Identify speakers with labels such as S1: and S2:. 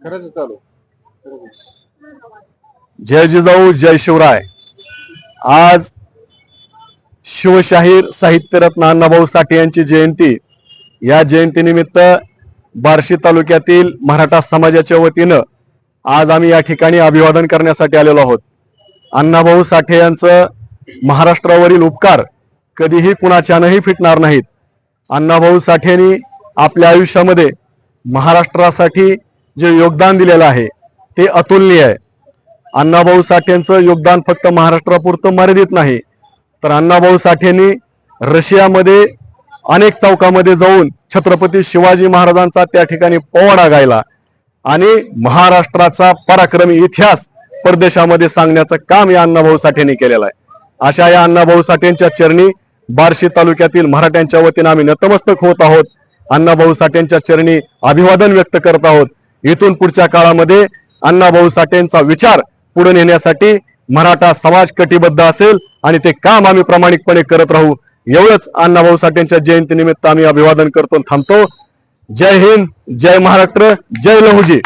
S1: खरंच चालू.
S2: जय जिजाऊ जय शिवराय. आज शिवशाहीर साहित्यरत्न अण्णाभाऊ साठे यांची जयंती. या जयंतीनिमित्त बार्शी तालुक्यातील मराठा समाजाच्या वतीनं आज आम्ही या ठिकाणी अभिवादन करण्यासाठी आलेलो आहोत. अण्णाभाऊ साठे यांचं महाराष्ट्रावरील उपकार कधीही कुणाच्यानंही फिटणार नाहीत. अण्णाभाऊ साठेंनी आपल्या आयुष्यामध्ये महाराष्ट्रासाठी जे योगदान दिलेलं आहे ते अतुलनीय आहे. अण्णाभाऊ साठेंचं योगदान फक्त महाराष्ट्रापुरतं मर्यादित नाही तर अण्णाभाऊ साठेंनी रशियामध्ये अनेक चौकामध्ये जाऊन छत्रपती शिवाजी महाराजांचा त्या ठिकाणी पोवाडा गायला आणि महाराष्ट्राचा पराक्रमी इतिहास परदेशामध्ये सांगण्याचं काम या अण्णाभाऊ साठेंनी केलेलं आहे. अशा या अण्णाभाऊ साठेंच्या चरणी बार्शी तालुक्यातील मराठ्यांच्या वतीनं आम्ही नतमस्तक होत आहोत. अण्णाभाऊ साठेंच्या चरणी अभिवादन व्यक्त करत आहोत. इथून पुढच्या काळामध्ये अण्णाभाऊ साठेंचा विचार पुढे नेण्यासाठी मराठा समाज कटिबद्ध असेल आणि ते काम आम्ही प्रामाणिकपणे करत राहू. एवढंच अण्णाभाऊ साठेंच्या जयंतीनिमित्त आम्ही अभिवादन करतो थांबतो. जय हिंद जय महाराष्ट्र जय लहुजी.